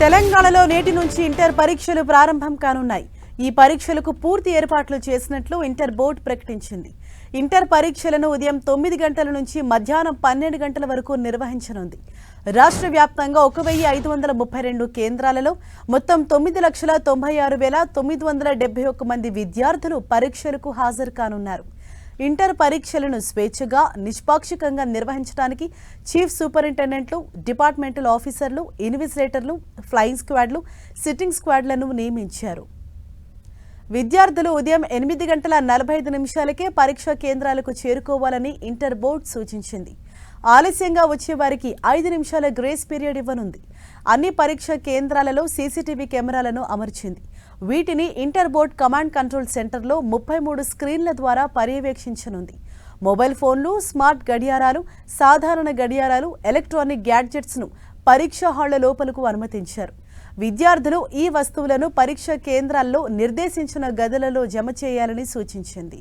తెలంగాణలో నేటి నుంచి ఇంటర్ పరీక్షలు ప్రారంభం కానున్నాయి. ఈ పరీక్షలకు పూర్తి ఏర్పాట్లు చేసినట్లు ఇంటర్ బోర్డు ప్రకటించింది. ఇంటర్ పరీక్షలను ఉదయం తొమ్మిది గంటల నుంచి మధ్యాహ్నం పన్నెండు గంటల వరకు నిర్వహించనుంది. రాష్ట్ర వ్యాప్తంగా ఒక వెయ్యి ఐదు వందల ముప్పై రెండు కేంద్రాలలో మొత్తం తొమ్మిది లక్షల తొంభై ఆరు వేల తొమ్మిది వందల డెబ్బై ఒక్క మంది విద్యార్థులు పరీక్షలకు హాజరు కానున్నారు. ఇంటర్ పరీక్షలను స్వేచ్ఛగా నిష్పాక్షికంగా నిర్వహించడానికి చీఫ్ సూపరింటెండెంట్లు డిపార్ట్మెంటల్ ఆఫీసర్లు ఇన్విజిలేటర్లు ఫ్లయింగ్ స్క్వాడ్లు సిట్టింగ్ స్క్వాడ్లను నియమించారు. విద్యార్థులు ఉదయం ఎనిమిది గంటల నలభై ఐదు నిమిషాలకే పరీక్షా కేంద్రాలకు చేరుకోవాలని ఇంటర్ బోర్డు సూచించింది. ఆలస్యంగా వచ్చే వారికి ఐదు నిమిషాల గ్రేస్ పీరియడ్ ఇవ్వనుంది. అన్ని పరీక్షా కేంద్రాలలో సీసీటీవీ కెమెరాలను అమర్చింది. వీటిని ఇంటర్ బోర్డ్ కమాండ్ కంట్రోల్ సెంటర్లో ముప్పై మూడు స్క్రీన్ల ద్వారా పర్యవేక్షించనుంది. మొబైల్ ఫోన్లు స్మార్ట్ గడియారాలు సాధారణ గడియారాలు ఎలక్ట్రానిక్ గ్యాడ్జెట్స్ను పరీక్షా హాళ్ళ లోపలకు అనుమతించారు. విద్యార్థులు ఈ వస్తువులను పరీక్ష కేంద్రాల్లో నిర్దేశించిన గదులలో జమ చేయాలని సూచించింది.